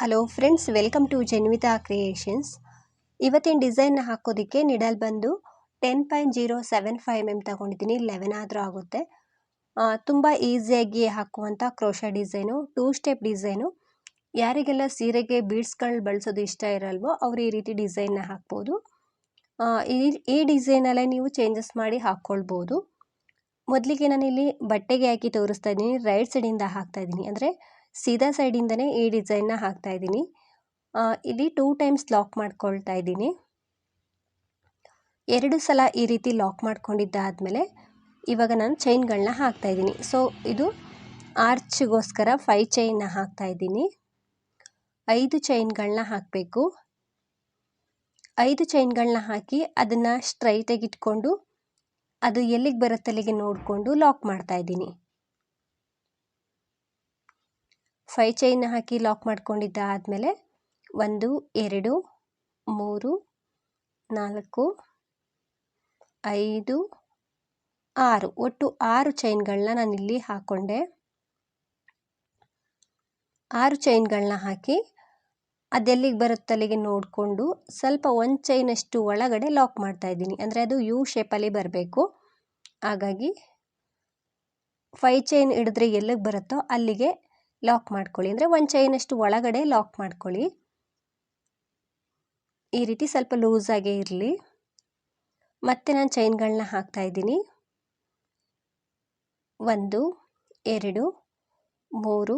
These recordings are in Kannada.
Hello friends welcome to Janvitha creations ಇವತ್ತಿನ ಡಿಸೈನ್ನ ಹಾಕೋದಕ್ಕೆ ನಿಡಲ್ ಬಂದು ten point zero seven five M ತಗೊಂಡಿದ್ದೀನಿ ಲೆವೆನ್ ಆದರೂ ಆಗುತ್ತೆ. ತುಂಬ ಈಸಿಯಾಗಿ ಹಾಕುವಂಥ crochet design two step design ಯಾರಿಗೆಲ್ಲ ಸೀರೆಗೆ ಬೀಡ್ಸ್ಗಳು ಬಳಸೋದು ಇಷ್ಟ ಇರಲ್ವೋ ಅವ್ರು ಈ ರೀತಿ ಡಿಸೈನ್ನ ಹಾಕ್ಬೋದು. ಈ ಈ ಡಿಸೈನಲ್ಲೇ ನೀವು ಚೇಂಜಸ್ ಮಾಡಿ ಹಾಕ್ಕೊಳ್ಬೋದು ಮೊದಲಿಗೆ ನಾನಿಲ್ಲಿ ಬಟ್ಟೆಗೆ ಹಾಕಿ ತೋರಿಸ್ತಾ ಇದ್ದೀನಿ ರೈಟ್ ಸೈಡಿಂದ ಹಾಕ್ತಾ ಇದ್ದೀನಿ. ಅಂದರೆ ಸೀದಾ ಸೈಡಿಂದನೇ ಈ ಡಿಸೈನ್ನ ಹಾಕ್ತಾ ಇದ್ದೀನಿ. ಇಲ್ಲಿ ಟೂ ಟೈಮ್ಸ್ ಲಾಕ್ ಮಾಡ್ಕೊಳ್ತಾ ಇದ್ದೀನಿ. ಎರಡು ಸಲ ಈ ರೀತಿ ಲಾಕ್ ಮಾಡ್ಕೊಂಡಿದ್ದಾದಮೇಲೆ ಇವಾಗ ನಾನು ಚೈನ್ಗಳನ್ನ ಹಾಕ್ತಾ ಇದ್ದೀನಿ. ಸೊ, ಇದು ಆರ್ಚ್ಗೋಸ್ಕರ ಫೈವ್ ಚೈನ್ನ ಹಾಕ್ತಾ ಇದ್ದೀನಿ. ಐದು ಚೈನ್ಗಳನ್ನ ಹಾಕಬೇಕು. ಐದು ಚೈನ್ಗಳನ್ನ ಹಾಕಿ ಅದನ್ನು ಸ್ಟ್ರೈಟಾಗಿ ಇಟ್ಕೊಂಡು ಅದು ಎಲ್ಲಿಗೆ ಬರುತ್ತೆ ಅಲ್ಲಿಗೆ ನೋಡಿಕೊಂಡು ಲಾಕ್ ಮಾಡ್ತಾ ಇದ್ದೀನಿ. ಫೈ ಚೈನ್ ಹಾಕಿ ಲಾಕ್ ಮಾಡ್ಕೊಂಡಿದ್ದಾದಮೇಲೆ ಒಂದು, ಎರಡು, ಮೂರು, ನಾಲ್ಕು, ಐದು, ಆರು. ಒಟ್ಟು ಆರು ಚೈನ್ಗಳನ್ನ ನಾನು ಇಲ್ಲಿ ಹಾಕ್ಕೊಂಡೆ ಆರು ಚೈನ್ಗಳನ್ನ ಹಾಕಿ ಅದೆಲ್ಲಿಗೆ ಬರುತ್ತಲ್ಲಿಗೆ ನೋಡಿಕೊಂಡು ಸ್ವಲ್ಪ ಒಂದು ಚೈನಷ್ಟು ಒಳಗಡೆ ಲಾಕ್ ಮಾಡ್ತಾ ಇದ್ದೀನಿ. ಅಂದರೆ ಅದು ಯು ಶೇಪಲ್ಲಿ ಬರಬೇಕು. ಹಾಗಾಗಿ ಫೈ ಚೈನ್ ಹಿಡಿದ್ರೆ ಎಲ್ಲಿಗೆ ಬರುತ್ತೋ ಅಲ್ಲಿಗೆ ಲಾಕ್ ಮಾಡ್ಕೊಳ್ಳಿ. ಅಂದರೆ ಒಂದು ಚೈನಷ್ಟು ಒಳಗಡೆ ಲಾಕ್ ಮಾಡ್ಕೊಳ್ಳಿ. ಈ ರೀತಿ ಸ್ವಲ್ಪ ಲೂಸಾಗೇ ಇರಲಿ. ಮತ್ತೆ ನಾನು ಚೈನ್ಗಳನ್ನ ಹಾಕ್ತಾ ಇದ್ದೀನಿ. ಒಂದು, ಎರಡು, ಮೂರು,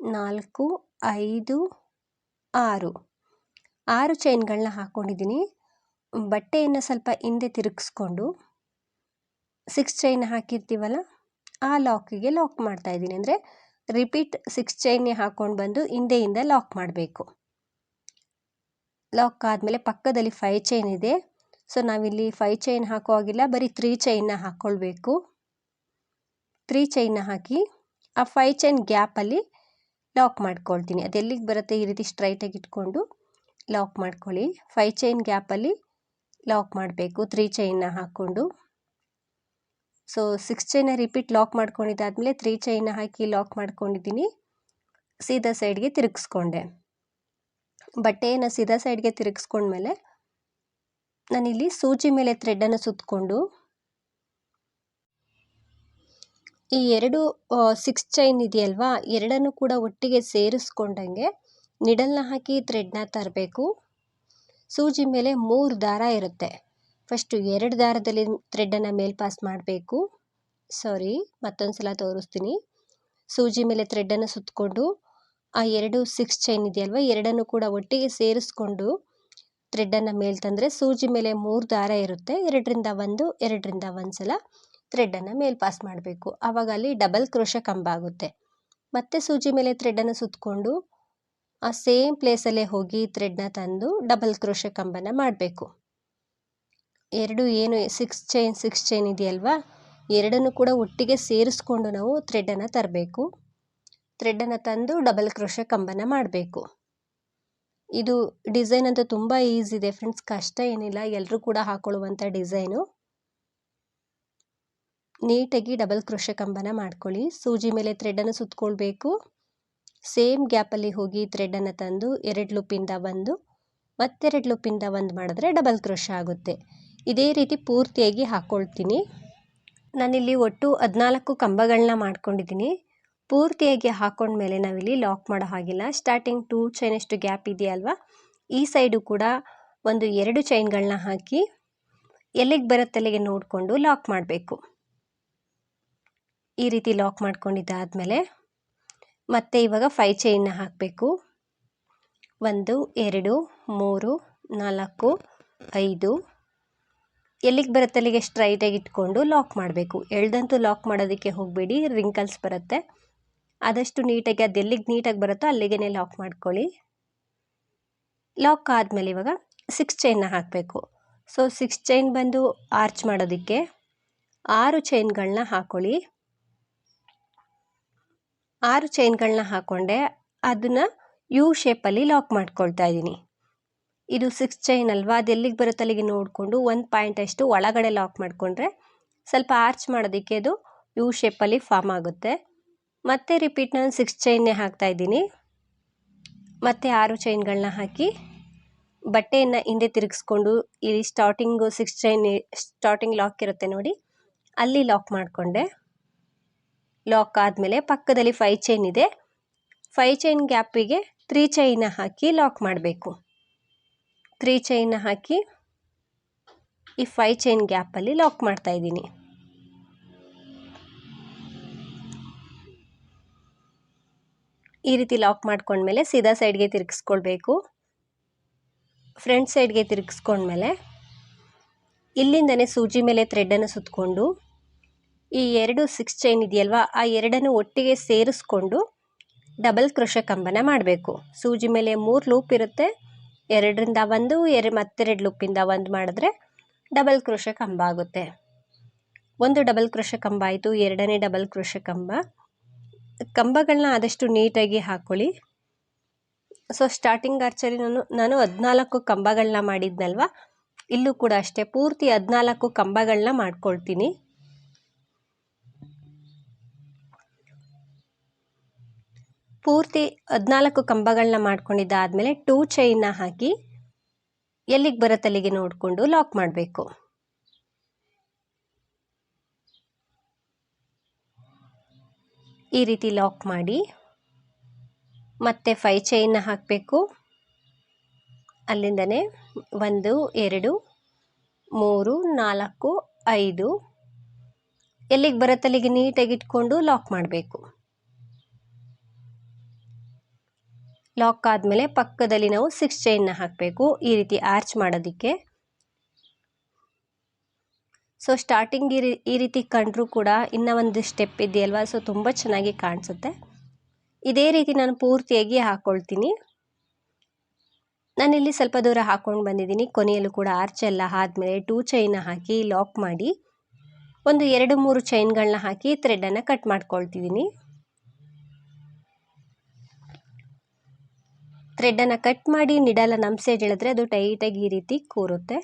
ನಾಲ್ಕು, ಐದು, ಆರು. ಆರು ಚೈನ್ಗಳನ್ನ ಹಾಕ್ಕೊಂಡಿದ್ದೀನಿ. ಬಟ್ಟೆಯನ್ನು ಸ್ವಲ್ಪ ಹಿಂದೆ ತಿರುಗಿಸ್ಕೊಂಡು ಸಿಕ್ಸ್ ಚೈನ್ ಹಾಕಿರ್ತೀವಲ್ಲ? ಆ ಲಾಕಿಗೆ ಲಾಕ್ ಮಾಡ್ತಾ ಇದ್ದೀನಿ. ಅಂದರೆ ರಿಪೀಟ್ ಸಿಕ್ಸ್ ಚೈನ್ ಹಾಕ್ಕೊಂಡು ಬಂದು ಹಿಂದೆಯಿಂದ ಲಾಕ್ ಮಾಡಬೇಕು. ಲಾಕ್ ಆದಮೇಲೆ ಪಕ್ಕದಲ್ಲಿ ಫೈವ್ ಚೈನ್ ಇದೆ. ಸೊ ನಾವಿಲ್ಲಿ ಫೈ ಚೈನ್ ಹಾಕೋ ಹಾಗಿಲ್ಲ, ಬರೀ ತ್ರೀ ಚೈನ್ನ ಹಾಕ್ಕೊಳ್ಬೇಕು ತ್ರೀ ಚೈನ್ನ ಹಾಕಿ ಆ ಫೈ ಚೈನ್ ಗ್ಯಾಪಲ್ಲಿ ಲಾಕ್ ಮಾಡ್ಕೊಳ್ತೀನಿ. ಅದೆಲ್ಲಿಗೆ ಬರುತ್ತೆ ಈ ರೀತಿ ಸ್ಟ್ರೈಟಾಗಿ ಇಟ್ಕೊಂಡು ಲಾಕ್ ಮಾಡ್ಕೊಳ್ಳಿ. ಫೈ ಚೈನ್ ಗ್ಯಾಪಲ್ಲಿ ಲಾಕ್ ಮಾಡಬೇಕು. ತ್ರೀ ಚೈನ್ನ ಹಾಕ್ಕೊಂಡು. ಸೊ ಸಿಕ್ಸ್ ಚೈನ ರಿಪೀಟ್ ಲಾಕ್ ಮಾಡ್ಕೊಂಡಿದ್ದಾದಮೇಲೆ ತ್ರೀ ಚೈನ ಹಾಕಿ ಲಾಕ್ ಮಾಡ್ಕೊಂಡಿದ್ದೀನಿ. ಸೀದಾ ಸೈಡ್ಗೆ ತಿರುಗಿಸ್ಕೊಂಡೆ. ಬಟ್ಟೆಯನ್ನು ಸೀದಾ ಸೈಡ್ಗೆ ತಿರುಗಿಸ್ಕೊಂಡ್ಮೇಲೆ ನಾನಿಲ್ಲಿ ಸೂಜಿ ಮೇಲೆ ಥ್ರೆಡನ್ನು ಸುತ್ತಕೊಂಡು ಈ ಎರಡು ಸಿಕ್ಸ್ ಚೈನ್ ಇದೆಯಲ್ವಾ, ಎರಡನ್ನು ಕೂಡ ಒಟ್ಟಿಗೆ ಸೇರಿಸ್ಕೊಂಡಂಗೆ ನಿಡಲ್ನ ಹಾಕಿ ಥ್ರೆಡ್ನ ತರಬೇಕು. ಸೂಜಿ ಮೇಲೆ ಮೂರು ದಾರ ಇರುತ್ತೆ. ಫಸ್ಟು ಎರಡು ದಾರದಲ್ಲಿ ಥ್ರೆಡ್ಡನ್ನು ಮೇಲ್ ಪಾಸ್ ಮಾಡಬೇಕು. ಸಾರಿ ಮತ್ತೊಂದು ಸಲ ತೋರಿಸ್ತೀನಿ. ಸೂಜಿ ಮೇಲೆ ಥ್ರೆಡ್ಡನ್ನು ಸುತ್ತಕೊಂಡು ಆ ಎರಡು ಸಿಕ್ಸ್ ಚೈನ್ ಇದೆಯಲ್ವ, ಎರಡನ್ನು ಕೂಡ ಒಟ್ಟಿಗೆ ಸೇರಿಸ್ಕೊಂಡು ಥ್ರೆಡ್ಡನ್ನು ಮೇಲೆ ತಂದರೆ ಸೂಜಿ ಮೇಲೆ ಮೂರು ದಾರ ಇರುತ್ತೆ. ಎರಡರಿಂದ ಒಂದು ಎರಡರಿಂದ ಒಂದು ಸಲ ಥ್ರೆಡ್ಡನ್ನು ಮೇಲ್ ಪಾಸ್ ಮಾಡಬೇಕು. ಆವಾಗ ಅಲ್ಲಿ ಡಬಲ್ ಕ್ರೋಶ ಕಂಬ ಆಗುತ್ತೆ. ಮತ್ತೆ ಸೂಜಿ ಮೇಲೆ ಥ್ರೆಡ್ಡನ್ನು ಸುತ್ತಕೊಂಡು ಆ ಸೇಮ್ ಪ್ಲೇಸಲ್ಲೇ ಹೋಗಿ ಥ್ರೆಡ್ನ ತಂದು ಡಬಲ್ ಕ್ರೋಶ ಕಂಬನ ಮಾಡಬೇಕು. ಎರಡು ಏನು ಸಿಕ್ಸ್ ಚೈನ್ ಸಿಕ್ಸ್ ಚೈನ್ ಇದೆಯಲ್ವಾ? ಎರಡನ್ನು ಕೂಡ ಒಟ್ಟಿಗೆ ಸೇರಿಸ್ಕೊಂಡು ನಾವು ಥ್ರೆಡನ್ನು ತರಬೇಕು. ಥ್ರೆಡನ್ನು ತಂದು ಡಬಲ್ ಕ್ರೋಶ ಕಂಬನ ಮಾಡಬೇಕು. ಇದು ಡಿಸೈನ್ ಅಂತೂ ತುಂಬ ಈಸಿ ಇದೆ ಫ್ರೆಂಡ್ಸ್ ಕಷ್ಟ ಏನಿಲ್ಲ ಎಲ್ಲರೂ ಕೂಡ ಹಾಕೊಳ್ಳುವಂಥ ಡಿಸೈನು ನೀಟಾಗಿ ಡಬಲ್ ಕ್ರೋಶ ಕಂಬನ ಮಾಡ್ಕೊಳ್ಳಿ. ಸೂಜಿ ಮೇಲೆ ಥ್ರೆಡನ್ನು ಸುತ್ತಕೊಳ್ಬೇಕು ಸೇಮ್ ಗ್ಯಾಪಲ್ಲಿ ಹೋಗಿ ಥ್ರೆಡನ್ನು ತಂದು ಎರಡು ಲುಪ್ಪಿಂದ ಒಂದು, ಮತ್ತೆರಡು ಲುಪ್ಪಿಂದ ಒಂದು ಮಾಡಿದ್ರೆ ಡಬಲ್ ಕ್ರೋಶ ಆಗುತ್ತೆ. ಇದೇ ರೀತಿ ಪೂರ್ತಿಯಾಗಿ ಹಾಕ್ಕೊಳ್ತೀನಿ ನಾನಿಲ್ಲಿ ಒಟ್ಟು ಹದಿನಾಲ್ಕು ಕಂಬಗಳನ್ನ ಮಾಡ್ಕೊಂಡಿದ್ದೀನಿ. ಪೂರ್ತಿಯಾಗಿ ಹಾಕ್ಕೊಂಡ್ಮೇಲೆ ನಾವಿಲ್ಲಿ ಲಾಕ್ ಮಾಡೋ ಹಾಗಿಲ್ಲ. ಸ್ಟಾರ್ಟಿಂಗ್ ಟೂ ಚೈನಷ್ಟು ಗ್ಯಾಪ್ ಇದೆಯಲ್ವಾ? ಈ ಸೈಡು ಕೂಡ ಒಂದು ಎರಡು ಚೈನ್ಗಳನ್ನ ಹಾಕಿ ಎಲ್ಲಿಗೆ ಬರುತ್ತೆ ಅಲ್ಲಿಗೆ ನೋಡಿಕೊಂಡು ಲಾಕ್ ಮಾಡಬೇಕು. ಈ ರೀತಿ ಲಾಕ್ ಮಾಡ್ಕೊಂಡಿದ್ದಾದಮೇಲೆ ಮತ್ತೆ ಇವಾಗ ಫೈ ಚೈನ್ನ ಹಾಕಬೇಕು. ಒಂದು, ಎರಡು, ಮೂರು, ನಾಲ್ಕು, ಐದು ಎಲ್ಲಿಗೆ ಬರುತ್ತೆ? ಅಲ್ಲಿಗೆ ಸ್ಟ್ರೈಟಾಗಿ ಇಟ್ಕೊಂಡು ಲಾಕ್ ಮಾಡಬೇಕು. ಎಳ್ದಂತೂ ಲಾಕ್ ಮಾಡೋದಕ್ಕೆ ಹೋಗಬೇಡಿ. ರಿಂಕಲ್ಸ್ ಬರುತ್ತೆ. ಆದಷ್ಟು ನೀಟಾಗಿ ಅದು ಎಲ್ಲಿಗೆ ನೀಟಾಗಿ ಬರುತ್ತೋ ಅಲ್ಲಿಗೆ ಲಾಕ್ ಮಾಡ್ಕೊಳ್ಳಿ. ಲಾಕ್ ಆದಮೇಲೆ ಇವಾಗ ಸಿಕ್ಸ್ ಚೈನ್ನ ಹಾಕಬೇಕು. ಸೊ ಸಿಕ್ಸ್ ಚೈನ್ ಬಂದು ಆರ್ಚ್ ಮಾಡೋದಕ್ಕೆ ಆರು ಚೈನ್ಗಳನ್ನ ಹಾಕೊಳ್ಳಿ. ಆರು ಚೈನ್ಗಳನ್ನ ಹಾಕ್ಕೊಂಡೆ ಅದನ್ನು ಯು ಶೇಪಲ್ಲಿ ಲಾಕ್ ಮಾಡ್ಕೊಳ್ತಾ ಇದ್ದೀನಿ. ಇದು ಸಿಕ್ಸ್ ಚೈನ್ ಅಲ್ವಾ? ಅದು ಎಲ್ಲಿಗೆ ಬರುತ್ತೆ ಅಲ್ಲಿಗೆ ನೋಡಿಕೊಂಡು ಒಂದು ಪಾಯಿಂಟ್ ಅಷ್ಟು ಒಳಗಡೆ ಲಾಕ್ ಮಾಡಿಕೊಂಡ್ರೆ ಸ್ವಲ್ಪ ಆರ್ಚ್ ಮಾಡೋದಕ್ಕೆ ಅದು ಯು ಶೇಪಲ್ಲಿ ಫಾರ್ಮ್ ಆಗುತ್ತೆ. ಮತ್ತೆ ರಿಪೀಟ್ ನಾನು ಸಿಕ್ಸ್ ಚೈನ್ನೇ ಹಾಕ್ತಾ ಇದ್ದೀನಿ. ಮತ್ತು ಆರು ಚೈನ್ಗಳನ್ನ ಹಾಕಿ ಬಟ್ಟೆಯನ್ನು ಹಿಂದೆ ತಿರುಗಿಸ್ಕೊಂಡು ಇಲ್ಲಿ starting six chain starting lock ಇರುತ್ತೆ ನೋಡಿ, ಅಲ್ಲಿ ಲಾಕ್ ಮಾಡಿಕೊಂಡೆ. ಲಾಕ್ ಆದಮೇಲೆ ಪಕ್ಕದಲ್ಲಿ ಫೈ ಚೈನ್ ಇದೆ. ಫೈ ಚೈನ್ ಗ್ಯಾಪಿಗೆ ತ್ರೀ ಚೈನ ಹಾಕಿ ಲಾಕ್ ಮಾಡಬೇಕು. ತ್ರೀ ಚೈನ್ನ ಹಾಕಿ ಈ ಫೈ ಚೈನ್ ಗ್ಯಾಪಲ್ಲಿ ಲಾಕ್ ಮಾಡ್ತಾ ಇದ್ದೀನಿ. ಈ ರೀತಿ ಲಾಕ್ ಮಾಡ್ಕೊಂಡ್ಮೇಲೆ ಸೀದಾ ಸೈಡ್ಗೆ ತಿರುಗಿಸ್ಕೊಳ್ಬೇಕು. ಫ್ರಂಟ್ ಸೈಡ್ಗೆ ತಿರುಗಿಸ್ಕೊಂಡ್ಮೇಲೆ ಇಲ್ಲಿಂದನೇ ಸೂಜಿ ಮೇಲೆ ಥ್ರೆಡನ್ನು ಸುತ್ತಕೊಂಡು ಈ ಎರಡು ಸಿಕ್ಸ್ ಚೈನ್ ಇದೆಯಲ್ವಾ, ಆ ಎರಡನ್ನು ಒಟ್ಟಿಗೆ ಸೇರಿಸ್ಕೊಂಡು ಡಬಲ್ ಕೃಷ ಕಂಬನ ಮಾಡಬೇಕು. ಸೂಜಿ ಮೇಲೆ ಮೂರು ಲೂಪ್ ಇರುತ್ತೆ ಎರಡರಿಂದ ಒಂದು ಎರಡು ಮತ್ತೆರಡು ಲೂಪಿಂದ ಒಂದು ಮಾಡಿದ್ರೆ ಡಬಲ್ ಕ್ರೋಶ ಕಂಬ ಆಗುತ್ತೆ. ಒಂದು ಡಬಲ್ ಕ್ರೋಶ ಕಂಬ ಆಯಿತು, ಎರಡನೇ ಡಬಲ್ ಕ್ರೋಶ ಕಂಬ. ಕಂಬಗಳನ್ನ ಆದಷ್ಟು ನೀಟಾಗಿ ಹಾಕ್ಕೊಳ್ಳಿ ಸೊ ಸ್ಟಾರ್ಟಿಂಗ್ ಆರ್ಚಲ್ಲಿ ನಾನು ನಾನು ಹದಿನಾಲ್ಕು ಕಂಬಗಳನ್ನ ಮಾಡಿದ್ನಲ್ವ? ಇಲ್ಲೂ ಕೂಡ ಅಷ್ಟೇ, ಪೂರ್ತಿ ಹದಿನಾಲ್ಕು ಕಂಬಗಳನ್ನ ಮಾಡ್ಕೊಳ್ತೀನಿ. ಪೂರ್ತಿ ಹದಿನಾಲ್ಕು ಕಂಬಗಳನ್ನ ಮಾಡ್ಕೊಂಡಿದ್ದಾದಮೇಲೆ ಟೂ ಚೈನ್ನ ಹಾಕಿ ಎಲ್ಲಿಗೆ ಬರತ್ತಲ್ಲಿಗೆ ನೋಡಿಕೊಂಡು ಲಾಕ್ ಮಾಡಬೇಕು. ಈ ರೀತಿ ಲಾಕ್ ಮಾಡಿ ಮತ್ತೆ ಫೈ ಚೈನ್ನ ಹಾಕಬೇಕು. ಅಲ್ಲಿಂದನೇ ಒಂದು, ಎರಡು, ಮೂರು, ನಾಲ್ಕು, ಐದು ಎಲ್ಲಿಗೆ ಬರತ್ತಲ್ಲಿಗೆ ನೀಟಾಗಿ ಇಟ್ಕೊಂಡು ಲಾಕ್ ಮಾಡಬೇಕು. ಲಾಕ್ ಆದಮೇಲೆ ಪಕ್ಕದಲ್ಲಿ ನಾವು ಸಿಕ್ಸ್ ಚೈನ್ನ ಹಾಕಬೇಕು. ಈ ರೀತಿ ಆರ್ಚ್ ಮಾಡೋದಕ್ಕೆ. ಸೊ ಸ್ಟಾರ್ಟಿಂಗ್ ಈ ಈ ರೀತಿ ಕಂಡ್ರೂ ಕೂಡ ಇನ್ನೂ ಒಂದು ಸ್ಟೆಪ್ ಇದೆಯಲ್ವಾ? ಸೊ ತುಂಬ ಚೆನ್ನಾಗಿ ಕಾಣಿಸುತ್ತೆ. ಇದೇ ರೀತಿ ನಾನು ಪೂರ್ತಿಯಾಗಿ ಹಾಕ್ಕೊಳ್ತೀನಿ ನಾನಿಲ್ಲಿ ಸ್ವಲ್ಪ ದೂರ ಹಾಕ್ಕೊಂಡು ಬಂದಿದ್ದೀನಿ. ಕೊನೆಯಲ್ಲೂ ಕೂಡ ಆರ್ಚ್ ಎಲ್ಲ ಆದಮೇಲೆ ಟೂ ಚೈನ ಹಾಕಿ ಲಾಕ್ ಮಾಡಿ, ಒಂದು ಎರಡು ಮೂರು ಚೈನ್ಗಳನ್ನ ಹಾಕಿ ಥ್ರೆಡನ್ನು ಕಟ್ ಮಾಡ್ಕೊಳ್ತಿದ್ದೀನಿ. ಥ್ರೆಡನ್ನು ಕಟ್ ಮಾಡಿ ನಿಡಲ ನಮ್ಮ ಸೈಡ್ ಹೇಳಿದ್ರೆ ಅದು ಟೈಟಾಗಿ ಈ ರೀತಿ ಕೂರುತ್ತೆ.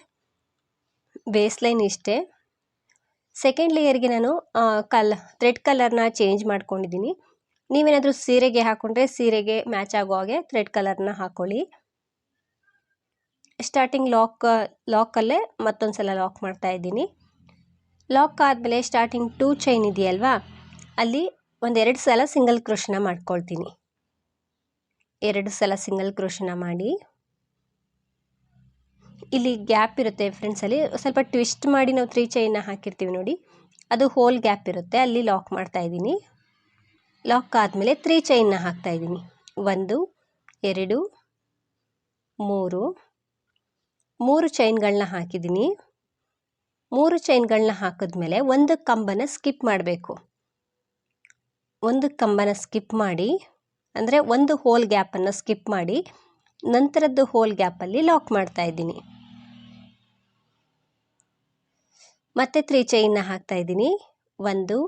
ಬೇಸ್ ಲೈನ್ ಇಷ್ಟೇ. ಸೆಕೆಂಡ್ ಲೇಯರ್ಗೆ ನಾನು ಕಲ್, ಥ್ರೆಡ್ ಕಲರ್ನ ಚೇಂಜ್ ಮಾಡ್ಕೊಂಡಿದ್ದೀನಿ. ನೀವೇನಾದರೂ ಸೀರೆಗೆ ಹಾಕ್ಕೊಂಡ್ರೆ ಸೀರೆಗೆ ಮ್ಯಾಚ್ ಆಗೋ ಹಾಗೆ ಥ್ರೆಡ್ ಕಲರ್ನ ಹಾಕ್ಕೊಳ್ಳಿ ಸ್ಟಾರ್ಟಿಂಗ್ ಲಾಕ್, ಲಾಕಲ್ಲೇ ಮತ್ತೊಂದು ಸಲ ಲಾಕ್ ಮಾಡ್ತಾ ಇದ್ದೀನಿ. ಲಾಕ್ ಆದಮೇಲೆ ಸ್ಟಾರ್ಟಿಂಗ್ ಟೂ ಚೈನ್ ಇದೆಯಲ್ವಾ, ಅಲ್ಲಿ ಒಂದೆರಡು ಸಲ ಸಿಂಗಲ್ ಕ್ರೋಶನ ಮಾಡ್ಕೊಳ್ತೀನಿ. ಎರಡು ಸಲ ಸಿಂಗಲ್ ಕ್ರೋಶನ ಮಾಡಿ. ಇಲ್ಲಿ ಗ್ಯಾಪ್ ಇರುತ್ತೆ ಫ್ರೆಂಡ್ಸಲ್ಲಿ ಸ್ವಲ್ಪ ಟ್ವಿಸ್ಟ್ ಮಾಡಿ ನಾವು ತ್ರೀ ಚೈನ್ನ ಹಾಕಿರ್ತೀವಿ ನೋಡಿ. ಅದು ಹೋಲ್ ಗ್ಯಾಪ್ ಇರುತ್ತೆ. ಅಲ್ಲಿ ಲಾಕ್ ಮಾಡ್ತಾ ಇದ್ದೀನಿ. ಲಾಕ್ ಆದಮೇಲೆ ತ್ರೀ ಚೈನ್ನ ಹಾಕ್ತಾ ಇದ್ದೀನಿ. ಒಂದು, ಎರಡು, ಮೂರು. ಮೂರು ಚೈನ್ಗಳನ್ನ ಹಾಕಿದ್ದೀನಿ. ಮೂರು ಚೈನ್ಗಳನ್ನ ಹಾಕಿದ್ಮೇಲೆ ಒಂದು ಕಂಬನ ಸ್ಕಿಪ್ ಮಾಡಬೇಕು. ಒಂದು ಕಂಬನ ಸ್ಕಿಪ್ ಮಾಡಿ ಅಂದರೆ ಒಂದು ಹೋಲ್ ಗ್ಯಾಪನ್ನು ಸ್ಕಿಪ್ ಮಾಡಿ ನಂತರದ್ದು ಹೋಲ್ ಗ್ಯಾಪಲ್ಲಿ ಲಾಕ್ ಮಾಡ್ತಾ ಇದ್ದೀನಿ. ಮತ್ತೆ ತ್ರೀ ಚೈನ್ನ ಹಾಕ್ತಾ ಇದ್ದೀನಿ. ಒಂದು,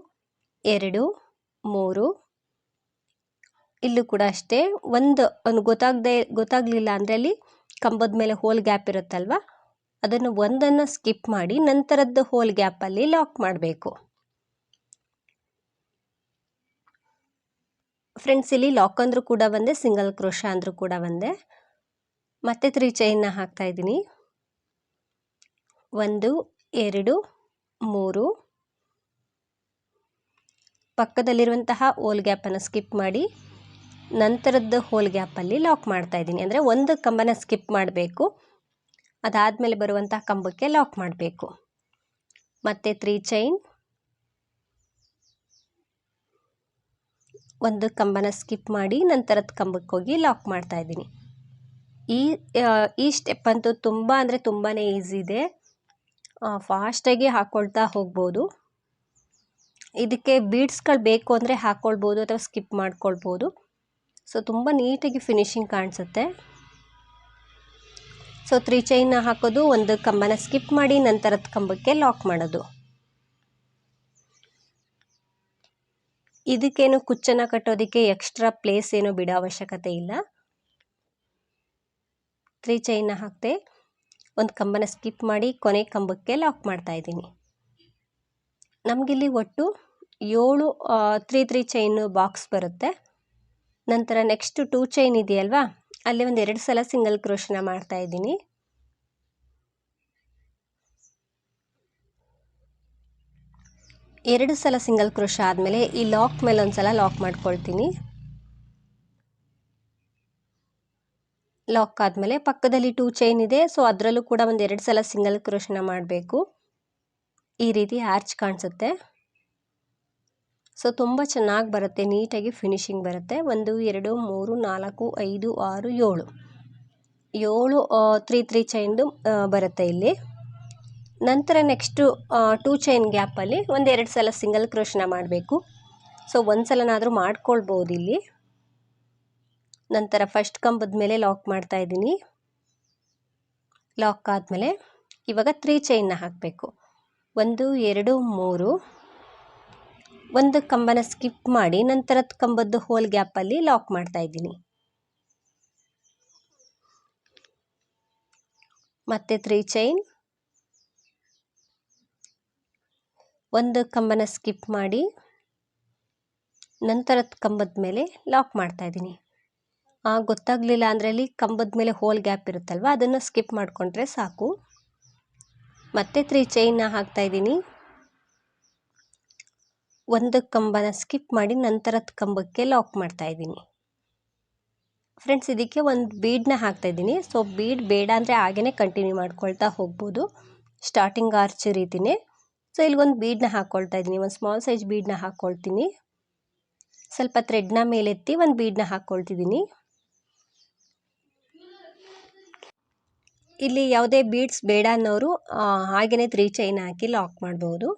ಎರಡು, ಮೂರು. ಇಲ್ಲೂ ಕೂಡ ಅಷ್ಟೇ. ಒಂದು ಒಂದು ಗೊತ್ತಾಗದೆ, ಗೊತ್ತಾಗಲಿಲ್ಲ ಅಂದರೆ ಅಲ್ಲಿ ಕಂಬದ ಮೇಲೆ ಹೋಲ್ ಗ್ಯಾಪ್ ಇರುತ್ತಲ್ವ? ಅದನ್ನು ಒಂದನ್ನು ಸ್ಕಿಪ್ ಮಾಡಿ ನಂತರದ್ದು ಹೋಲ್ ಗ್ಯಾಪಲ್ಲಿ ಲಾಕ್ ಮಾಡಬೇಕು. ಫ್ರೆಂಡ್ಸ್ ಇಲ್ಲಿ ಲಾಕ್ ಅಂದರೂ ಕೂಡ ಒಂದೇ ಸಿಂಗಲ್ ಕ್ರೋಶ ಅಂದರೂ ಕೂಡ ಒಂದೇ. ಮತ್ತೆ ತ್ರೀ ಚೈನ್ನ ಹಾಕ್ತಾ ಇದ್ದೀನಿ. ಒಂದು, ಎರಡು, ಮೂರು. ಪಕ್ಕದಲ್ಲಿರುವಂತಹ ಹೋಲ್ ಗ್ಯಾಪನ್ನು ಸ್ಕಿಪ್ ಮಾಡಿ ನಂತರದ ಹೋಲ್ ಗ್ಯಾಪಲ್ಲಿ ಲಾಕ್ ಮಾಡ್ತಾ ಇದ್ದೀನಿ. ಅಂದರೆ ಒಂದು ಕಂಬನ ಸ್ಕಿಪ್ ಮಾಡಬೇಕು, ಅದಾದಮೇಲೆ ಬರುವಂತಹ ಕಂಬಕ್ಕೆ ಲಾಕ್ ಮಾಡಬೇಕು. ಮತ್ತು ತ್ರೀ ಚೈನ್ ಒಂದು ಕಂಬನ ಸ್ಕಿಪ್ ಮಾಡಿ ನಂತರದ ಕಂಬಕ್ಕೆ ಹೋಗಿ ಲಾಕ್ ಮಾಡ್ತಾ ಇದ್ದೀನಿ. ಈ ಈ ಸ್ಟೆಪ್ ಅಂತೂ ತುಂಬ ಅಂದರೆ ತುಂಬಾ ಈಸಿ ಇದೆ. ಫಾಸ್ಟಾಗಿ ಹಾಕ್ಕೊಳ್ತಾ ಹೋಗ್ಬೋದು. ಇದಕ್ಕೆ ಬೀಡ್ಸ್ಗಳು ಬೇಕು ಅಂದರೆ ಹಾಕ್ಕೊಳ್ಬೋದು ಅಥವಾ ಸ್ಕಿಪ್ ಮಾಡ್ಕೊಳ್ಬೋದು. ಸೊ ತುಂಬ ನೀಟಾಗಿ ಫಿನಿಶಿಂಗ್ ಕಾಣಿಸುತ್ತೆ. ಸೊ ತ್ರೀ ಚೈನ್ನ ಹಾಕೋದು ಒಂದು ಕಂಬನ ಸ್ಕಿಪ್ ಮಾಡಿ ನಂತರದ ಕಂಬಕ್ಕೆ ಲಾಕ್ ಮಾಡೋದು. ಇದಕ್ಕೇನು ಕುಚ್ಚನ್ನು ಕಟ್ಟೋದಕ್ಕೆ ಎಕ್ಸ್ಟ್ರಾ ಪ್ಲೇಸ್ ಏನು ಬಿಡೋ ಅವಶ್ಯಕತೆ ಇಲ್ಲ. ತ್ರೀ ಚೈನ್ನ ಹಾಕಿದೆ ಒಂದು ಕಂಬನ ಸ್ಕಿಪ್ ಮಾಡಿ ಕೊನೆ ಕಂಬಕ್ಕೆ ಲಾಕ್ ಮಾಡ್ತಾ ಇದ್ದೀನಿ. ನಮಗಿಲ್ಲಿ ಒಟ್ಟು ಏಳು ತ್ರೀ ತ್ರೀ ಚೈನ್ ಬಾಕ್ಸ್ ಬರುತ್ತೆ. ನಂತರ ನೆಕ್ಸ್ಟ್ ಟೂ ಚೈನ್ ಇದೆಯಲ್ವಾ? ಅಲ್ಲಿ ಒಂದು ಎರಡು ಸಲ ಸಿಂಗಲ್ ಕ್ರೋಶನ ಮಾಡ್ತಾ ಇದ್ದೀನಿ. ಎರಡು ಸಲ ಸಿಂಗಲ್ ಕ್ರೋಶ ಆದಮೇಲೆ ಈ ಲಾಕ್ ಮೇಲೆ ಒಂದು ಸಲ ಲಾಕ್ ಮಾಡ್ಕೊಳ್ತೀನಿ. ಲಾಕ್ ಆದಮೇಲೆ ಪಕ್ಕದಲ್ಲಿ ಟೂ ಚೈನ್ ಇದೆ, ಸೊ ಅದರಲ್ಲೂ ಕೂಡ ಒಂದು ಎರಡು ಸಲ ಸಿಂಗಲ್ ಕ್ರೋಶನ ಮಾಡಬೇಕು. ಈ ರೀತಿ ಆರ್ಚ್ ಕಾಣಿಸುತ್ತೆ. ಸೊ ತುಂಬ ಚೆನ್ನಾಗಿ ಬರುತ್ತೆ, ನೀಟಾಗಿ ಫಿನಿಶಿಂಗ್ ಬರುತ್ತೆ. ಒಂದು, ಎರಡು, ಮೂರು, ನಾಲ್ಕು, ಐದು, ಆರು, ಏಳು. ಏಳು ತ್ರೀ ತ್ರೀ ಚೈನ್ದು ಬರುತ್ತೆ ಇಲ್ಲಿ. ನಂತರ ನೆಕ್ಸ್ಟು ಟೂ ಚೈನ್ ಗ್ಯಾಪಲ್ಲಿ ಒಂದೆರಡು ಸಲ ಸಿಂಗಲ್ ಕ್ರೋಶನ ಮಾಡಬೇಕು. ಸೊ ಒಂದು ಸಲನಾದರೂ ಮಾಡ್ಕೊಳ್ಬೋದು ಇಲ್ಲಿ. ನಂತರ ಫಸ್ಟ್ ಕಂಬದ ಮೇಲೆ ಲಾಕ್ ಮಾಡ್ತಾ ಇದ್ದೀನಿ. ಲಾಕ್ ಆದಮೇಲೆ ಇವಾಗ ತ್ರೀ ಚೈನ್ನ ಹಾಕಬೇಕು. ಒಂದು, ಎರಡು, ಮೂರು. ಒಂದು ಕಂಬನ ಸ್ಕಿಪ್ ಮಾಡಿ ನಂತರದ ಕಂಬದ್ದು ಹೋಲ್ ಗ್ಯಾಪಲ್ಲಿ ಲಾಕ್ ಮಾಡ್ತಾ ಇದ್ದೀನಿ. ಮತ್ತೆ ತ್ರೀ ಚೈನ್ ಒಂದು ಕಂಬನ ಸ್ಕಿಪ್ ಮಾಡಿ ನಂತರದ ಕಂಬದ ಮೇಲೆ ಲಾಕ್ ಮಾಡ್ತಾ ಇದ್ದೀನಿ. ಗೊತ್ತಾಗಲಿಲ್ಲ ಅಂದರೆ ಅಲ್ಲಿ ಕಂಬದ ಮೇಲೆ ಹೋಲ್ ಗ್ಯಾಪ್ ಇರುತ್ತಲ್ವ, ಅದನ್ನು ಸ್ಕಿಪ್ ಮಾಡಿಕೊಂಡ್ರೆ ಸಾಕು. ಮತ್ತೆ ತ್ರೀ ಚೈನ್ನ ಹಾಕ್ತಾ ಇದ್ದೀನಿ. ಒಂದು ಕಂಬನ ಸ್ಕಿಪ್ ಮಾಡಿ ನಂತರದ ಕಂಬಕ್ಕೆ ಲಾಕ್ ಮಾಡ್ತಾ ಇದ್ದೀನಿ. ಫ್ರೆಂಡ್ಸ್, ಇದಕ್ಕೆ ಒಂದು ಬೀಡನ್ನ ಹಾಕ್ತಾ ಇದ್ದೀನಿ. ಸೊ, ಬೀಡ್ ಬೇಡ ಅಂದರೆ ಹಾಗೆಯೇ ಕಂಟಿನ್ಯೂ ಮಾಡ್ಕೊಳ್ತಾ ಹೋಗ್ಬೋದು. ಸ್ಟಾರ್ಟಿಂಗ್ ಆರ್ಚ್ ರೀತಿಯೇ ಸೊ ಇಲ್ಲಿಗೊಂದು ಬೀಡನ್ನ ಹಾಕ್ಕೊಳ್ತಾ ಇದ್ದೀನಿ. ಒಂದು ಸ್ಮಾಲ್ ಸೈಜ್ ಬೀಡನ್ನ ಹಾಕ್ಕೊಳ್ತೀನಿ ಸ್ವಲ್ಪ ಥ್ರೆಡ್ನ ಮೇಲೆತ್ತಿ ಒಂದು ಬೀಡನ್ನ ಹಾಕ್ಕೊಳ್ತಿದ್ದೀನಿ ಇಲ್ಲಿ ಯಾವುದೇ ಬೀಡ್ಸ್ ಬೇಡ ಅನ್ನೋರು ಹಾಗೆಯೇ ತ್ರೀ ಚೈನ್ ಹಾಕಿ ಲಾಕ್ ಮಾಡ್ಬೋದು.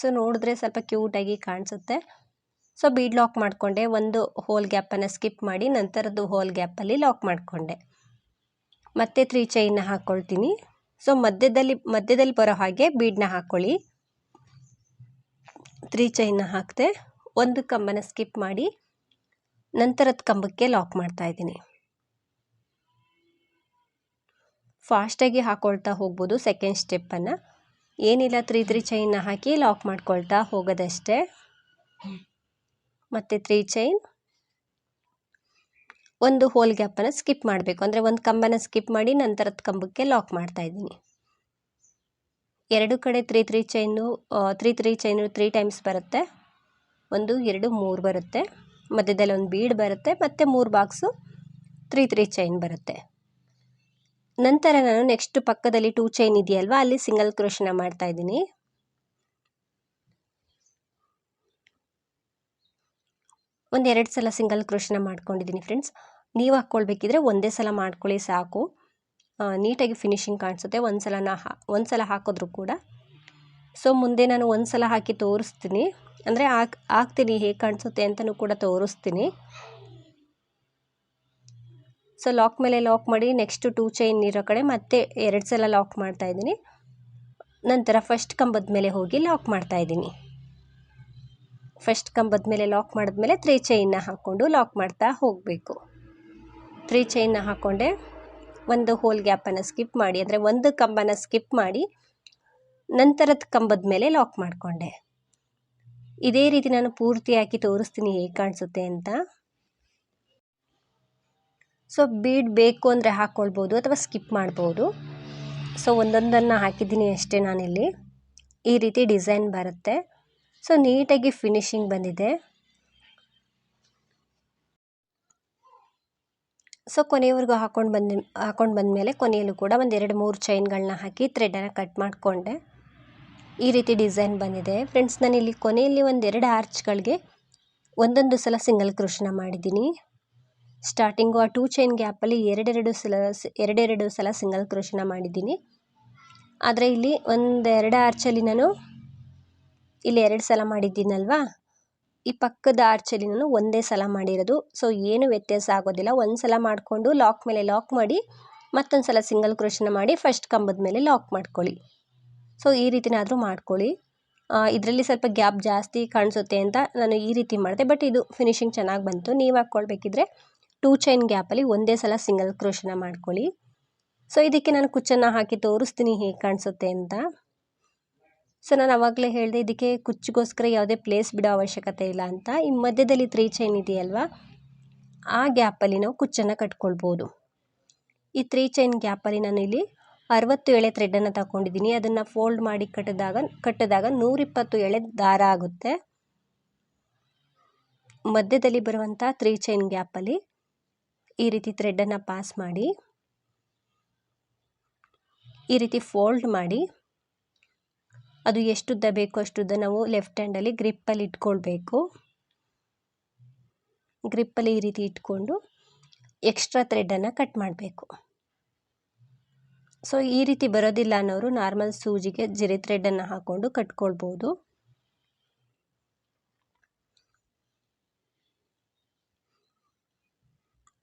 ಸೊ ನೋಡಿದ್ರೆ ಸ್ವಲ್ಪ ಕ್ಯೂಟಾಗಿ ಕಾಣಿಸುತ್ತೆ. ಸೊ ಬೀಡ್ ಲಾಕ್ ಮಾಡಿಕೊಂಡೆ. ಒಂದು ಹೋಲ್ ಗ್ಯಾಪನ್ನು ಸ್ಕಿಪ್ ಮಾಡಿ ನಂತರದ್ದು ಹೋಲ್ ಗ್ಯಾಪಲ್ಲಿ ಲಾಕ್ ಮಾಡಿಕೊಂಡೆ. ಮತ್ತೆ ತ್ರೀ ಚೈನ್ನ ಹಾಕ್ಕೊಳ್ತೀನಿ ಸೊ ಮಧ್ಯದಲ್ಲಿ ಮಧ್ಯದಲ್ಲಿ ಬರೋ ಹಾಗೆ ಬೀಡನ್ನ ಹಾಕ್ಕೊಳ್ಳಿ ತ್ರೀ ಚೈನ್ನ ಹಾಕಿದೆ ಒಂದು ಕಂಬನ ಸ್ಕಿಪ್ ಮಾಡಿ ನಂತರದ ಕಂಬಕ್ಕೆ ಲಾಕ್ ಮಾಡ್ತಾ ಇದ್ದೀನಿ. ಫಾಸ್ಟಾಗಿ ಹಾಕ್ಕೊಳ್ತಾ ಹೋಗ್ಬೋದು ಸೆಕೆಂಡ್ ಸ್ಟೆಪ್ಪನ್ನು ಏನಿಲ್ಲ, ತ್ರೀ ತ್ರೀ ಚೈನ್ನ ಹಾಕಿ ಲಾಕ್ ಮಾಡ್ಕೊಳ್ತಾ ಹೋಗೋದಷ್ಟೇ. ಮತ್ತು ತ್ರೀ ಚೈನ್ ಒಂದು ಹೋಲ್ ಗ್ಯಾಪನ್ನು ಸ್ಕಿಪ್ ಮಾಡಬೇಕು. ಅಂದರೆ ಒಂದು ಕಂಬನ ಸ್ಕಿಪ್ ಮಾಡಿ ನಂತರದ ಕಂಬಕ್ಕೆ ಲಾಕ್ ಮಾಡ್ತಾ ಇದ್ದೀನಿ. ಎರಡು ಕಡೆ three three chain three three chain three times ಬರುತ್ತೆ. ಒಂದು, ಎರಡು, ಮೂರು ಬರುತ್ತೆ. ಮಧ್ಯದಲ್ಲಿ ಒಂದು ಬೀಡ್ ಬರುತ್ತೆ. ಮತ್ತು ಮೂರು ಬಾಕ್ಸು ತ್ರೀ ತ್ರೀ ಚೈನ್ ಬರುತ್ತೆ. ನಂತರ ನಾನು ನೆಕ್ಸ್ಟ್ ಪಕ್ಕದಲ್ಲಿ ಟೂ ಚೈನ್ ಇದೆಯಲ್ವ? ಅಲ್ಲಿ ಸಿಂಗಲ್ ಕ್ರೋಶನ ಮಾಡ್ತಾ ಇದ್ದೀನಿ. ಒಂದು ಎರಡು ಸಲ ಸಿಂಗಲ್ ಕ್ರೋಶನ ಮಾಡ್ಕೊಂಡಿದ್ದೀನಿ ಫ್ರೆಂಡ್ಸ್ ನೀವು ಹಾಕ್ಕೊಳ್ಬೇಕಿದ್ರೆ ಒಂದೇ ಸಲ ಮಾಡ್ಕೊಳ್ಳಿ ಸಾಕು. ನೀಟಾಗಿ ಫಿನಿಶಿಂಗ್ ಕಾಣಿಸುತ್ತೆ. ಒಂದು ಸಲ ನಾ ಒಂದು ಸಲ ಹಾಕಿದ್ರು ಕೂಡ. ಸೊ ಮುಂದೆ ನಾನು ಒಂದು ಸಲ ಹಾಕಿ ತೋರಿಸ್ತೀನಿ. ಅಂದರೆ ಹಾಕ್, ಹಾಕ್ತೀನಿ ಹೇಗೆ ಕಾಣಿಸುತ್ತೆ ಅಂತಲೂ ಕೂಡ ತೋರಿಸ್ತೀನಿ. ಸೊ ಲಾಕ್ ಮೇಲೆ ಲಾಕ್ ಮಾಡಿ ನೆಕ್ಸ್ಟ್ ಟೂ ಚೈನ್ ಇರೋ ಕಡೆ ಮತ್ತೆ ಎರಡು ಸಲ ಲಾಕ್ ಮಾಡ್ತಾಯಿದ್ದೀನಿ ನಂತರ ಫಸ್ಟ್ ಕಂಬದ ಮೇಲೆ ಹೋಗಿ ಲಾಕ್ ಮಾಡ್ತಾ ಇದ್ದೀನಿ. ಫಸ್ಟ್ ಕಂಬದ ಮೇಲೆ ಲಾಕ್ ಮಾಡಿದ್ಮೇಲೆ ತ್ರೀ ಚೈನ್ನ ಹಾಕ್ಕೊಂಡು ಲಾಕ್ ಮಾಡ್ತಾ ಹೋಗಬೇಕು. ತ್ರೀ ಚೈನ್ನ ಹಾಕ್ಕೊಂಡೆ ಒಂದು ಹೋಲ್ ಗ್ಯಾಪನ್ನು ಸ್ಕಿಪ್ ಮಾಡಿ, ಅಂದರೆ ಒಂದು ಕಂಬನ ಸ್ಕಿಪ್ ಮಾಡಿ ನಂತರದ ಕಂಬದ ಮೇಲೆ ಲಾಕ್ ಮಾಡಿಕೊಂಡೆ. ಇದೇ ರೀತಿ ನಾನು ಪೂರ್ತಿ ಹಾಕಿ ತೋರಿಸ್ತೀನಿ ಹೇಗೆ ಕಾಣಿಸುತ್ತೆ ಅಂತ. ಸೊ ಬೀಡ್ ಬೇಕು ಅಂದರೆ ಹಾಕ್ಕೊಳ್ಬೋದು ಅಥವಾ ಸ್ಕಿಪ್ ಮಾಡ್ಬೋದು. ಸೊ ಒಂದೊಂದನ್ನು ಹಾಕಿದ್ದೀನಿ ಅಷ್ಟೇ ನಾನಿಲ್ಲಿ. ಈ ರೀತಿ ಡಿಸೈನ್ ಬರುತ್ತೆ. ಸೊ ನೀಟಾಗಿ ಫಿನಿಶಿಂಗ್ ಬಂದಿದೆ. ಸೊ ಕೊನೆಯವರೆಗೂ ಹಾಕ್ಕೊಂಡು ಬಂದ ಹಾಕ್ಕೊಂಡು ಬಂದಮೇಲೆ ಕೊನೆಯಲ್ಲೂ ಕೂಡ ಒಂದು ಎರಡು ಮೂರು ಚೈನ್ಗಳನ್ನ ಹಾಕಿ ಥ್ರೆಡನ್ನು ಕಟ್ ಮಾಡಿಕೊಂಡೆ. ಈ ರೀತಿ ಡಿಸೈನ್ ಬಂದಿದೆ. ಫ್ರೆಂಡ್ಸ್, ನಾನಿಲ್ಲಿ ಕೊನೆಯಲ್ಲಿ ಒಂದೆರಡು ಆರ್ಚ್ಗಳಿಗೆ ಒಂದೊಂದು ಸಲ ಸಿಂಗಲ್ ಕೃಷ್ಣ ಮಾಡಿದ್ದೀನಿ. ಸ್ಟಾರ್ಟಿಂಗು ಆ ಟೂ ಚೈನ್ ಗ್ಯಾಪಲ್ಲಿ ಎರಡೆರಡು ಸಲ ಎರಡೆರಡು ಸಲ ಸಿಂಗಲ್ ಕೃಷ್ಣ ಮಾಡಿದ್ದೀನಿ. ಆದರೆ ಇಲ್ಲಿ ಒಂದೆರಡು ಆರ್ಚಲ್ಲಿ ನಾನು ಇಲ್ಲಿ ಎರಡು ಸಲ ಮಾಡಿದ್ದೀನಲ್ವಾ? ಈ ಪಕ್ಕದ ಆರ್ಚಲ್ಲಿ ನಾನು ಒಂದೇ ಸಲ ಮಾಡಿರೋದು. ಸೊ ಏನು ವ್ಯತ್ಯಾಸ ಆಗೋದಿಲ್ಲ. ಒಂದು ಸಲ ಮಾಡಿಕೊಂಡು ಲಾಕ್ ಮೇಲೆ ಲಾಕ್ ಮಾಡಿ, ಮತ್ತೊಂದು ಸಲ ಸಿಂಗಲ್ ಕ್ರೋಶನ ಮಾಡಿ ಫಸ್ಟ್ ಕಂಬದ ಮೇಲೆ ಲಾಕ್ ಮಾಡ್ಕೊಳ್ಳಿ. ಸೊ ಈ ರೀತಿನಾದರೂ ಮಾಡ್ಕೊಳ್ಳಿ. ಇದರಲ್ಲಿ ಸ್ವಲ್ಪ ಗ್ಯಾಪ್ ಜಾಸ್ತಿ ಕಾಣಿಸುತ್ತೆ ಅಂತ ನಾನು ಈ ರೀತಿ ಮಾಡಿದೆ. ಬಟ್ ಇದು ಫಿನಿಶಿಂಗ್ ಚೆನ್ನಾಗಿ ಬಂತು. ನೀವು ಹಾಕ್ಕೊಳ್ಬೇಕಿದ್ರೆ ಟೂ ಚೈನ್ ಗ್ಯಾಪಲ್ಲಿ ಒಂದೇ ಸಲ ಸಿಂಗಲ್ ಕ್ರೋಶನ ಮಾಡ್ಕೊಳ್ಳಿ. ಸೊ ಇದಕ್ಕೆ ನಾನು ಕುಚ್ಚನ್ನು ಹಾಕಿ ತೋರಿಸ್ತೀನಿ ಹೇಗೆ ಕಾಣಿಸುತ್ತೆ ಅಂತ. ಸೊ ನಾನು ಆವಾಗಲೇ ಹೇಳಿದೆ, ಇದಕ್ಕೆ ಕುಚ್ಚಿಗೋಸ್ಕರ ಯಾವುದೇ ಪ್ಲೇಸ್ ಬಿಡೋ ಅವಶ್ಯಕತೆ ಇಲ್ಲ ಅಂತ. ಈ ಮಧ್ಯದಲ್ಲಿ ತ್ರೀ ಚೈನ್ ಇದೆಯಲ್ವಾ? ಆ ಗ್ಯಾಪಲ್ಲಿ ನಾವು ಕುಚ್ಚನ್ನು ಕಟ್ಕೊಳ್ಬೋದು. ಈ ತ್ರೀ ಚೈನ್ ಗ್ಯಾಪಲ್ಲಿ ನಾನು ಇಲ್ಲಿ ಅರವತ್ತು ಎಳೆ ಥ್ರೆಡನ್ನು ತಗೊಂಡಿದ್ದೀನಿ. ಅದನ್ನು ಫೋಲ್ಡ್ ಮಾಡಿ ಕಟ್ಟಿದಾಗ ಕಟ್ಟಿದಾಗ ನೂರಿಪ್ಪತ್ತು ಎಳೆ ದಾರ ಆಗುತ್ತೆ. ಮಧ್ಯದಲ್ಲಿ ಬರುವಂಥ ತ್ರೀ ಚೈನ್ ಗ್ಯಾಪಲ್ಲಿ ಈ ರೀತಿ ಥ್ರೆಡ್ಡನ್ನು ಪಾಸ್ ಮಾಡಿ, ಈ ರೀತಿ ಫೋಲ್ಡ್ ಮಾಡಿ ಅದು ಎಷ್ಟುದ್ದ ಬೇಕು ಅಷ್ಟುದ್ದ ನಾವು ಲೆಫ್ಟ್ ಹ್ಯಾಂಡಲ್ಲಿ ಗ್ರಿಪ್ಪಲ್ಲಿ ಇಟ್ಕೊಳ್ಬೇಕು. ಗ್ರಿಪ್ಪಲ್ಲಿ ಈ ರೀತಿ ಇಟ್ಕೊಂಡು ಎಕ್ಸ್ಟ್ರಾ ಥ್ರೆಡನ್ನು ಕಟ್ ಮಾಡಬೇಕು. ಸೊ ಈ ರೀತಿ ಬರೋದಿಲ್ಲ ಅನ್ನೋರು ನಾರ್ಮಲ್ ಸೂಜಿಗೆ ಜರಿ ಥ್ರೆಡನ್ನು ಹಾಕ್ಕೊಂಡು ಕಟ್ಕೊಳ್ಬೋದು.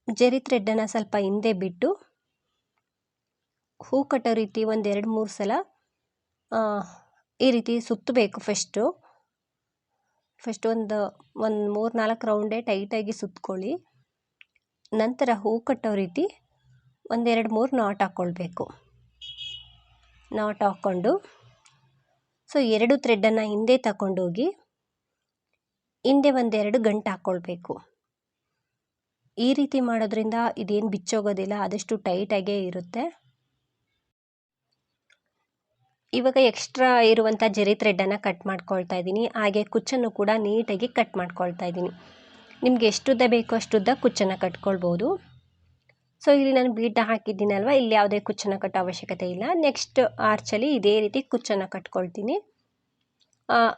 ಜರಿ ಥ್ರೆಡನ್ನು ಸ್ವಲ್ಪ ಹಿಂದೆ ಬಿಟ್ಟು ಹೂ ಕಟ್ಟೋ ರೀತಿ ಒಂದೆರಡು ಮೂರು ಸಲ ಈ ರೀತಿ ಸುತ್ತಬೇಕು ಫಸ್ಟು ಫಸ್ಟ್ ಒಂದು ಒಂದು ಮೂರು ನಾಲ್ಕು ರೌಂಡೇ ಟೈಟಾಗಿ ಸುತ್ಕೊಳ್ಳಿ. ನಂತರ ಹೂ ಕಟ್ಟೋ ರೀತಿ ಒಂದೆರಡು ಮೂರು ನಾಟ್ ಹಾಕ್ಕೊಳ್ಬೇಕು ನಾಟ್ ಹಾಕ್ಕೊಂಡು ಸೊ ಎರಡು ಥ್ರೆಡ್ಡನ್ನು ಹಿಂದೆ ತಗೊಂಡೋಗಿ ಹಿಂದೆ ಒಂದೆರಡು ಗಂಟು ಹಾಕ್ಕೊಳ್ಬೇಕು ಈ ರೀತಿ ಮಾಡೋದ್ರಿಂದ ಇದೇನು ಬಿಚ್ಚೋಗೋದಿಲ್ಲ, ಆದಷ್ಟು ಟೈಟಾಗೇ ಇರುತ್ತೆ. ಇವಾಗ ಎಕ್ಸ್ಟ್ರಾ ಇರುವಂಥ ಜರಿ ಥ್ರೆಡ್ಡನ್ನು ಕಟ್ ಮಾಡ್ಕೊಳ್ತಾ ಇದ್ದೀನಿ. ಹಾಗೆ ಕುಚ್ಚನ್ನು ಕೂಡ ನೀಟಾಗಿ ಕಟ್ ಮಾಡ್ಕೊಳ್ತಾ ಇದ್ದೀನಿ. ನಿಮಗೆ ಎಷ್ಟುದ್ದ ಬೇಕೋ ಅಷ್ಟುದ್ದ ಕುಚ್ಚನ್ನು ಕಟ್ಕೊಳ್ಬೋದು. ಸೊ ಇಲ್ಲಿ ನಾನು ಬೀಟ ಹಾಕಿದ್ದೀನಲ್ವ? ಇಲ್ಲಿ ಯಾವುದೇ ಕುಚ್ಚನ್ನು ಕಟ್ಟೋ ಅವಶ್ಯಕತೆ ಇಲ್ಲ. ನೆಕ್ಸ್ಟ್ ಆರ್ಚಲ್ಲಿ ಇದೇ ರೀತಿ ಕುಚ್ಚನ್ನು ಕಟ್ಕೊಳ್ತೀನಿ.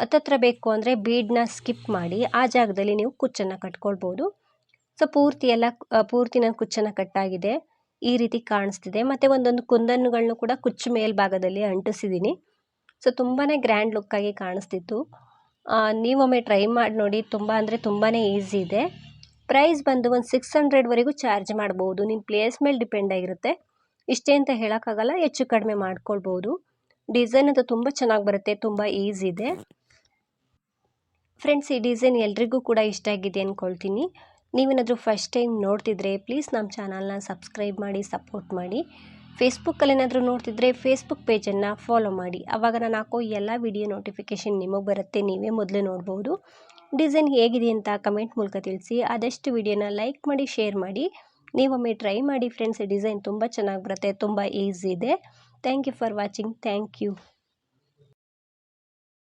ಹತ್ತತ್ರ ಬೇಕು ಅಂದರೆ ಬೀಡನ್ನ ಸ್ಕಿಪ್ ಮಾಡಿ ಆ ಜಾಗದಲ್ಲಿ ನೀವು ಕುಚ್ಚನ್ನು ಕಟ್ಕೊಳ್ಬೋದು. ಸೊ ಪೂರ್ತಿ ಎಲ್ಲ, ಪೂರ್ತಿ ನಾನು ಕುಚ್ಚನ್ನು ಕಟ್ಟಾಗಿದೆ ಈ ರೀತಿ ಕಾಣಿಸ್ತಿದೆ. ಮತ್ತು ಒಂದೊಂದು ಕುಂದನ್ನುಗಳನ್ನು ಕೂಡ ಕುಚ್ಚು ಮೇಲ್ಭಾಗದಲ್ಲಿ ಅಂಟಿಸಿದ್ದೀನಿ ಸೊ ತುಂಬಾ ಗ್ರ್ಯಾಂಡ್ ಲುಕ್ಕಾಗಿ ಕಾಣಿಸ್ತಿತ್ತು. ನೀವೊಮ್ಮೆ ಟ್ರೈ ಮಾಡಿ ನೋಡಿ. ತುಂಬ ಅಂದರೆ ತುಂಬಾ ಈಸಿ ಇದೆ. ಪ್ರೈಸ್ ಬಂದು ಒಂದು ಸಿಕ್ಸ್ ಹಂಡ್ರೆಡ್ವರೆಗೂ ಚಾರ್ಜ್ ಮಾಡ್ಬೋದು. ನಿಮ್ಮ ಪ್ಲೇಸ್ ಮೇಲೆ ಡಿಪೆಂಡ್ ಆಗಿರುತ್ತೆ. ಇಷ್ಟೇ ಅಂತ ಹೇಳೋಕ್ಕಾಗಲ್ಲ, ಹೆಚ್ಚು ಕಡಿಮೆ ಮಾಡ್ಕೊಳ್ಬೋದು. ಡಿಸೈನ್ ಅದು ತುಂಬ ಚೆನ್ನಾಗಿ ಬರುತ್ತೆ. ತುಂಬ ಈಸಿ ಇದೆ. ಫ್ರೆಂಡ್ಸ್, ಈ ಡಿಸೈನ್ ಎಲ್ರಿಗೂ ಕೂಡ ಇಷ್ಟ ಆಗಿದೆ ಅಂದ್ಕೊಳ್ತೀನಿ ನೀವೇನಾದರೂ ಫಸ್ಟ್ ಟೈಮ್ ನೋಡ್ತಿದ್ರೆ ಪ್ಲೀಸ್ ನಮ್ಮ ಚಾನಲ್ನ ಸಬ್ಸ್ಕ್ರೈಬ್ ಮಾಡಿ ಸಪೋರ್ಟ್ ಮಾಡಿ. ಫೇಸ್ಬುಕ್ಕಲ್ಲಿ ಏನಾದರೂ ನೋಡ್ತಿದ್ರೆ ಫೇಸ್ಬುಕ್ ಪೇಜನ್ನು ಫಾಲೋ ಮಾಡಿ. ಆವಾಗ ನಾನು ಹಾಕೋ ಎಲ್ಲ ವಿಡಿಯೋ ನೋಟಿಫಿಕೇಷನ್ ನಿಮಗೆ ಬರುತ್ತೆ, ನೀವೇ ಮೊದಲು ನೋಡ್ಬೋದು. ಡಿಸೈನ್ ಹೇಗಿದೆ ಅಂತ ಕಮೆಂಟ್ ಮೂಲಕ ತಿಳಿಸಿ. ಆದಷ್ಟು ವಿಡಿಯೋನ ಲೈಕ್ ಮಾಡಿ ಶೇರ್ ಮಾಡಿ. ನೀವೊಮ್ಮೆ ಟ್ರೈ ಮಾಡಿ ಫ್ರೆಂಡ್ಸ್ ಡಿಸೈನ್ ತುಂಬ ಚೆನ್ನಾಗಿ ಬರುತ್ತೆ, ತುಂಬ ಈಸಿ ಇದೆ. Thank you for watching thank you